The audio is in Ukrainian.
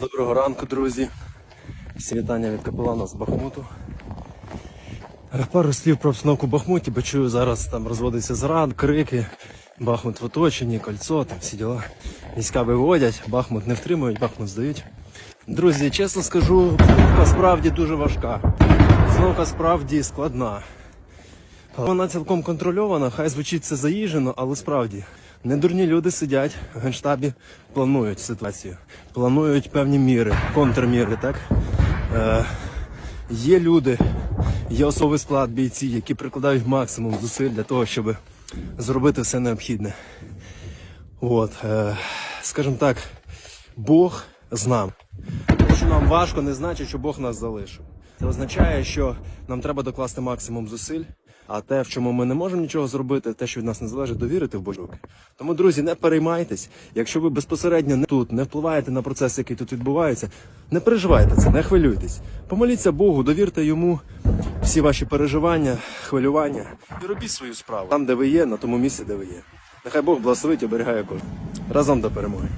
Доброго ранку, друзі. Всі вітання від капелана з Бахмуту. Пару слів про обстановку в Бахмуті, бо чую, зараз там розводиться зрад, крики. Бахмут в оточенні, кольцо, там всі діла. Війська виводять, Бахмут не втримують, Бахмут здають. Друзі, чесно скажу, обстановка справді дуже важка. Обстановка справді складна. Вона цілком контрольована, хай звучить це заїжджено, але справді недурні люди сидять в генштабі, планують ситуацію, планують певні міри, контрміри. Так е, є люди, є особовий склад бійці, які прикладають максимум зусиль для того, щоб зробити все необхідне. От, е, скажімо так, Бог з нами. Те, що нам важко, не значить, що Бог нас залишив. Це означає, що нам треба докласти максимум зусиль, а те, в чому ми не можемо нічого зробити, те, що від нас не залежить, довірити в Божі руки. Тому, друзі, не переймайтесь. Якщо ви безпосередньо не тут, не впливаєте на процес, який тут відбувається, не переживайте це, не хвилюйтесь. Помоліться Богу, довірте йому всі ваші переживання, хвилювання і робіть свою справу там, де ви є, на тому місці, де ви є. Нехай Бог благословить і оберігає кожного. Разом до перемоги.